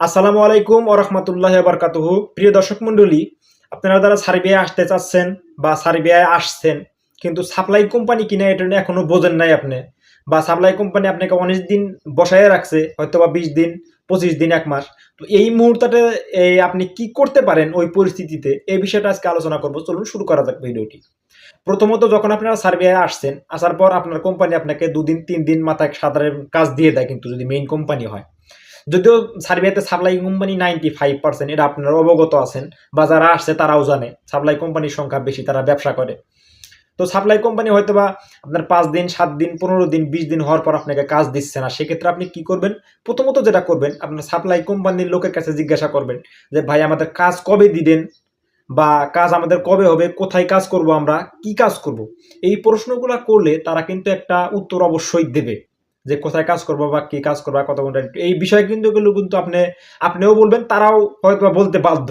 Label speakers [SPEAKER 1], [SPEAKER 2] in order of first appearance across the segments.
[SPEAKER 1] আসসালামু আলাইকুম ও রহমতুল্লাহ বারকাতুহু। প্রিয় দর্শক মণ্ডলী, আপনারা যারা সার্বিয়ায় আসতে চাচ্ছেন বা সার্বিয়ায় আসছেন, কিন্তু সাপ্লাই কোম্পানি কিনা এটা নিয়ে এখনও বোঝেন নাই আপনি, বা সাপ্লাই কোম্পানি আপনাকে অনেক দিন বসায় রাখছে হয়তো বা বিশ দিন, পঁচিশ দিন, এক মাস। তো এই মুহূর্তটা এই আপনি কি করতে পারেন ওই পরিস্থিতিতে? এই বিষয়টা আজকে আলোচনা করব। চলুন শুরু করা যাক ভিডিওটি। প্রথমত যখন আপনারা সার্বিয়ায় আসছেন, আসার পর আপনার কোম্পানি আপনাকে দুদিন তিন দিন মাথায় সাধারণ কাজ দিয়ে দেয়, কিন্তু যদি মেইন কোম্পানি হয়। যদিও সার্বিয়াতে supply company ninety five percent এটা আপনারা অবগত আছেন, বা যারা আসছে তারাও জানে সাপ্লাই কোম্পানির সংখ্যা বেশি, তারা ব্যবসা করে। তো সাপ্লাই কোম্পানি হয়তো বা আপনার পাঁচ দিন, সাত দিন, পনেরো দিন, বিশ দিন হওয়ার পর আপনাকে কাজ দিচ্ছে না। সেক্ষেত্রে আপনি কি করবেন? প্রথমত যেটা করবেন, আপনার সাপ্লাই কোম্পানির লোকের কাছে জিজ্ঞাসা করবেন যে, ভাই, আমাদের কাজ কবে দিবেন? বা কাজ আমাদের কবে হবে? কোথায় কাজ করব আমরা? কি কাজ করব? এই প্রশ্নগুলো করলে তারা কিন্তু একটা উত্তর অবশ্যই দেবে। যে কোথায় কাজ করব বা কি কাজ করব কত ঘণ্টা এই বিষয়ে কিন্তু এগুলো কিন্তু আপনি, আপনিও বলবেন, তারাও হয়তো বলতে বাধ্য।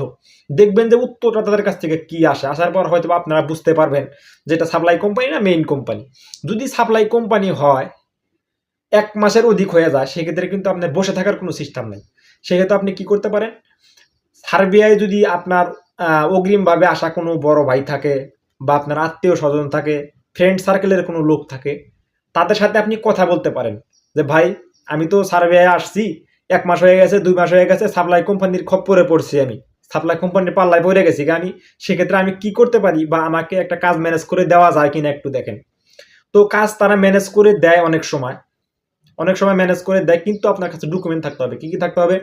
[SPEAKER 1] দেখবেন যে উত্তরটা তাদের কাছ থেকে কি আসে। আসার পর হয়তো আপনারা বুঝতে পারবেন যেটা সাপ্লাই কোম্পানি না মেইন কোম্পানি যদি সাপ্লাই কোম্পানি হয়, এক মাসের অধিক হয়ে যায়, সেক্ষেত্রে কিন্তু আপনার বসে থাকার কোনো সিস্টেম নেই। সেক্ষেত্রে আপনি কি করতে পারেন? সার্বিয়ায় যদি আপনার অগ্রিমভাবে আসা কোনো বড় ভাই থাকে বা আপনার আত্মীয় স্বজন থাকে ফ্রেন্ড সার্কেলের কোনো লোক থাকে তাদের সাথে আপনি কথা বলতে পারেন। যে ভাই, আমি তো সার্ভেয়ে আসছি, এক মাস হয়ে গেছে, দুই মাস হয়ে গেছে সাপ্লাই কোম্পানির খপ্পরে পড়ছি আমি। সাপ্লাই কোম্পানির পাল্লায় পড়ে গেছি আমি সেক্ষেত্রে আমি কি করতে পারি বা আমাকে একটা কাজ ম্যানেজ করে দেওয়া যায় কিনা একটু দেখেন। তো কাজ তারা ম্যানেজ করে দেয় অনেক সময়। অনেক সময় ম্যানেজ করে দেয়, কিন্তু আপনার কাছে ডকুমেন্ট থাকতে হবে। কি কি থাকতে হবে?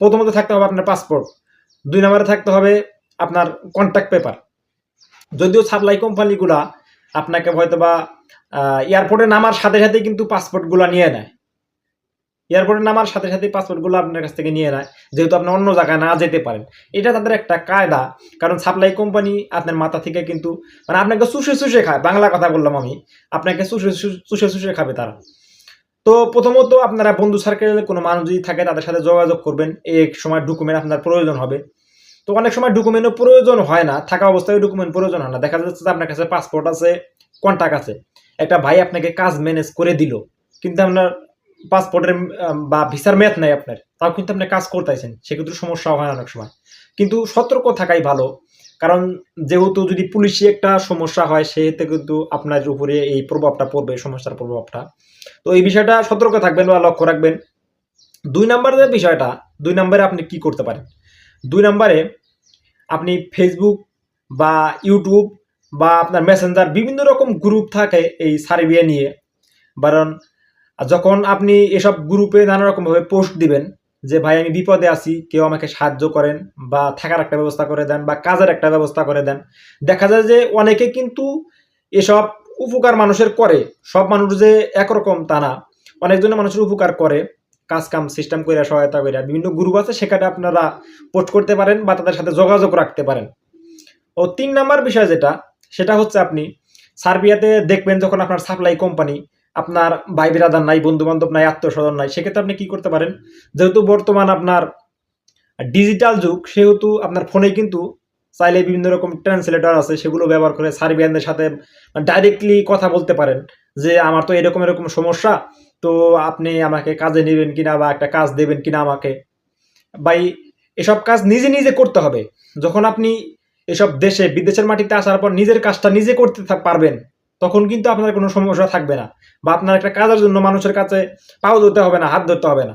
[SPEAKER 1] প্রথমত থাকতে হবে আপনার পাসপোর্ট দুই নম্বরে থাকতে হবে আপনার কন্ট্যাক্ট পেপার যদিও সাপ্লাই কোম্পানিগুলা আপনাকে হয়তো বা এয়ারপোর্টে নামার সাথে সাথে কিন্তু পাসপোর্টগুলো নিয়ে নেয়। এয়ারপোর্টে নামার সাথে সাথে পাসপোর্টগুলো আপনার কাছ থেকে নিয়ে নেয়, যেহেতু আপনি অন্য জায়গায় না যেতে পারেন। এটা তাদের একটা কায়দা, কারণ সাপ্লাই কোম্পানি আপনার মাথা থেকে কিন্তু মানে আপনাকে চুষে চুষে খায়, বাংলা কথা বললাম আমি, আপনাকে চুষে চুষে- চুষে খাবে তারা। তো প্রথমত আপনারা বন্ধু সার্কেলে কোনো মানুষ যদি থাকে, তাদের সাথে যোগাযোগ করবেন এই সময় ডকুমেন্ট আপনার প্রয়োজন হবে। তো অনেক সময় ডকুমেন্টও প্রয়োজন হয় না, থাকা অবস্থায় ডকুমেন্ট প্রয়োজন হয় না। দেখা যাচ্ছে আপনার কাছে পাসপোর্ট আছে কন্ট্যাক্ট আছে। একটা ভাই আপনাকে কাজ ম্যানেজ করে দিল, কিন্তু আপনার পাসপোর্টের বা ভিসার মেয়াদ নাই আপনার, তাও কিন্তু আপনি কাজ করতেছেন সেক্ষেত্রে সমস্যা হয় অনেক সময়। কিন্তু সতর্ক থাকাই ভালো, কারণ যেহেতু যদি পুলিশি একটা সমস্যা হয়, সেহেতু কিন্তু আপনার উপরে এই প্রভাবটা পড়বে সমস্যার প্রভাবটা। তো এই বিষয়টা সতর্ক থাকবেন বা লক্ষ্য রাখবেন। দুই নম্বরের যে বিষয়টা, দুই নম্বরে আপনি কি করতে পারেন? দুই নম্বরে আপনি ফেসবুক বা ইউটিউব বা আপনার মেসেঞ্জার বিভিন্ন রকম গ্রুপ থাকে এই সার্বিয়া নিয়ে। কারণ যখন আপনি এসব গ্রুপে নানা রকমভাবে পোস্ট দিবেন যে, ভাই, আমি বিপদে আছি, কেউ আমাকে সাহায্য করেন বা থাকার একটা ব্যবস্থা করে দেন বা কাজের একটা ব্যবস্থা করে দেন। দেখা যায় যে অনেকে কিন্তু এসব উপকার মানুষের করে। সব মানুষ যে একরকম তা না। অনেকজনে মানুষের উপকার করে কাজ কাম সিস্টেম করে সহায়তা করে বিভিন্ন গ্রুপ আছে সেখানে আপনারা পোস্ট করতে পারেন বা তাদের সাথে যোগাযোগ রাখতে পারেন। ও তিন নাম্বার বিষয় যেটা সেটা হচ্ছে আপনি সার্বিয়াতে দেখবেন যখন আপনার সাপ্লাই কোম্পানি আপনার ভাই বিরাদার নাই বন্ধু বান্ধব নাই আত্মীয় স্বজন নাই, সেক্ষেত্রে আপনি কি করতে পারেন? যেহেতু বর্তমান আপনার ডিজিটাল যুগ, সেহেতু আপনার ফোনে কিন্তু চাইলে বিভিন্ন রকম ট্রান্সলেটর আছে, সেগুলো ব্যবহার করে সার্বিয়ানদের সাথে ডাইরেক্টলি কথা বলতে পারেন যে, আমার তো এরকম এরকম সমস্যা, তো আপনি আমাকে কাজে নেবেন কিনা বা একটা কাজ দেবেন কিনা আমাকে? ভাই, এসব কাজ নিজে নিজে করতে হবে। যখন আপনি এসব দেশে বিদেশের মাটিতে আসার পর নিজের কাজটা নিজে করতে পারবেন, তখন কিন্তু আপনার কোনো সমস্যা থাকবে না বা আপনার একটা কাজের জন্য মানুষের কাছে পাও ধরতে হবে না, হাত ধরতে হবে না।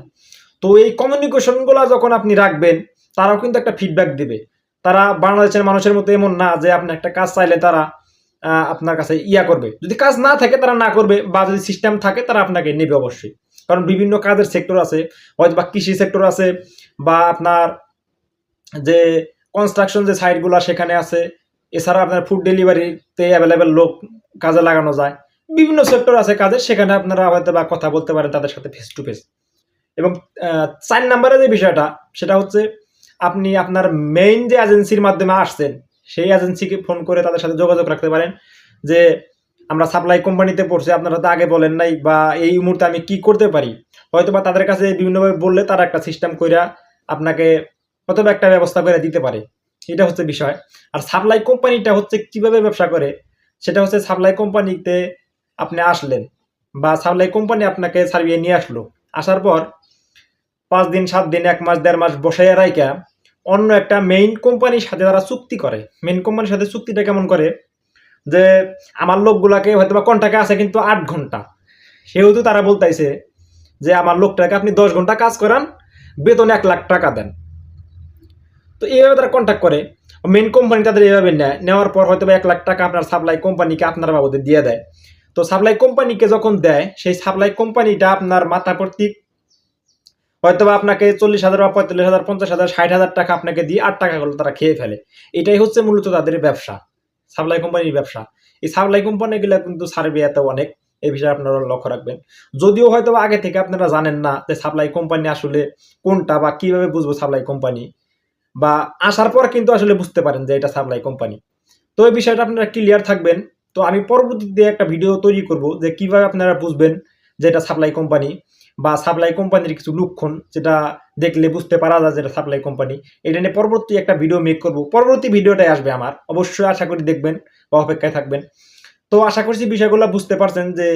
[SPEAKER 1] তো এই কমিউনিকেশনগুলো যখন আপনি রাখবেন, তারাও কিন্তু একটা ফিডব্যাক দিবে। তারা বাংলাদেশের মানুষের মতো এমন না যে আপনি একটা কাজ চাইলে তারা আপনার কাছে ইয়া করবে। যদি কাজ না থাকে তারা না করবে বা যদি সিস্টেম থাকে তারা আপনাকে নেবে অবশ্যই। কারণ বিভিন্ন কাজের সেক্টর আছে হয়তো বা কৃষি সেক্টর আছে বা আপনার যে কনস্ট্রাকশন যে সাইটগুলো সেখানে আছে, এছাড়া আপনার ফুড ডেলিভারিতে অ্যাভেলেবেল লোক কাজে লাগানো যায়, বিভিন্ন সেক্টর আছে কাজের সেখানে আপনারা হয়তো বা কথা বলতে পারেন তাদের সাথে ফেস টু ফেস এবং চার নাম্বারে যে বিষয়টা, সেটা হচ্ছে আপনি আপনার মেইন যে এজেন্সির মাধ্যমে আসছেন, সেই এজেন্সিকে ফোন করে তাদের সাথে যোগাযোগ রাখতে পারেন যে, আমরা সাপ্লাই কোম্পানিতে পড়ছি, আপনারা তো আগে বলেন নাই বা এই মুহূর্তে আমি কি করতে পারি? হয়তো বা তাদের কাছে বিভিন্নভাবে বললে তারা একটা সিস্টেম কইরা আপনাকে হয়তো বা একটা ব্যবস্থা করে দিতে পারে। এটা হচ্ছে বিষয়। আর সাপ্লাই কোম্পানিটা হচ্ছে কীভাবে ব্যবসা করে? সেটা হচ্ছে সাপ্লাই কোম্পানিতে আপনি আসলেন বা সাপ্লাই কোম্পানি আপনাকে সার্ভিয়ে নিয়ে আসলো। আসার পর পাঁচ দিন, সাত দিন, এক মাস, দেড় মাস বসাই রাইকা অন্য একটা মেইন কোম্পানির সাথে তারা চুক্তি করে। মেইন কোম্পানির সাথে চুক্তিটা কেমন করে? যে আমার লোকগুলাকে হয়তো বা কন্টাকে আছে কিন্তু আট ঘণ্টা। সেহেতু তারা বলতাইছে যে আমার লোকটাকে আপনি দশ ঘণ্টা কাজ করান, বেতন এক লাখ টাকা দেন। তো এইভাবে তারা কন্ট্যাক্ট করে। মেন কোম্পানি তাদের এইভাবে নেয়। নেওয়ার পর হয়তো এক লাখ টাকা আপনার সাপ্লাই কোম্পানিকে আপনার বাবদে দিয়ে দেয়। তো সাপ্লাই কোম্পানিকে যখন দেয়, সেই সাপ্লাই কোম্পানিটা আপনার মাথা প্রতি হয়তো আপনাকে চল্লিশ হাজার বা পঁয়তাল্লিশ হাজার, পঞ্চাশ হাজার, ষাট হাজার টাকা আপনাকে দিয়ে আট টাকাগুলো তারা খেয়ে ফেলে। এটাই হচ্ছে মূলত তাদের ব্যবসা সাপ্লাই কোম্পানির ব্যবসা। এই সাপ্লাই কোম্পানিগুলো কিন্তু সার্বিয়াতে অনেক। এই বিষয়ে আপনারা লক্ষ্য রাখবেন। যদিও হয়তো আগে থেকে আপনারা জানেন না যে সাপ্লাই কোম্পানি আসলে কোনটা বা কীভাবে বুঝব সাপ্লাই কোম্পানি বা আসার পর কিন্তু আসলে বুঝতে পারেন যে এটা সাপ্লাই কোম্পানি তো এই বিষয়টা আপনারা ক্লিয়ার থাকবেন। তো আমি পরবর্তীতে একটা ভিডিও তৈরি করব যে কীভাবে আপনারা বুঝবেন যে এটা সাপ্লাই কোম্পানি বা সাপ্লাই কোম্পানির কিছু লক্ষণ যেটা দেখলে বুঝতে পারা যায় যেটা সাপ্লাই কোম্পানি এটা নিয়ে পরবর্তী একটা ভিডিও মেক করব। পরবর্তী ভিডিওটাই আসবে আমার। অবশ্যই আশা করি দেখবেন বা অপেক্ষায় থাকবেন। তো আশা করছি বিষয়গুলো বুঝতে পারছেন যে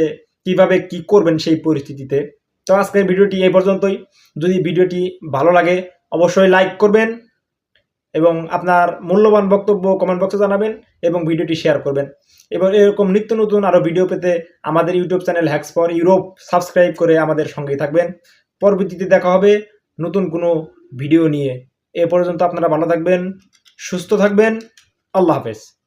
[SPEAKER 1] কীভাবে কি করবেন সেই পরিস্থিতিতে। তো আজকের ভিডিওটি এই পর্যন্তই। যদি ভিডিওটি ভালো লাগে, অবশ্যই লাইক করবেন। এবং আপনার মূল্যবান বক্তব্য কমেন্ট বক্সে জানাবেন এবং ভিডিওটি শেয়ার করবেন। এবং এরকম নিত্য নতুন আরও ভিডিও পেতে আমাদের YouTube channel hacks for Europe subscribe করে আমাদের সঙ্গেই থাকবেন। পরবর্তীতে দেখা হবে নতুন কোনো ভিডিও নিয়ে। এ পর্যন্ত আপনারা ভালো থাকবেন, সুস্থ থাকবেন। আল্লাহ হাফেজ।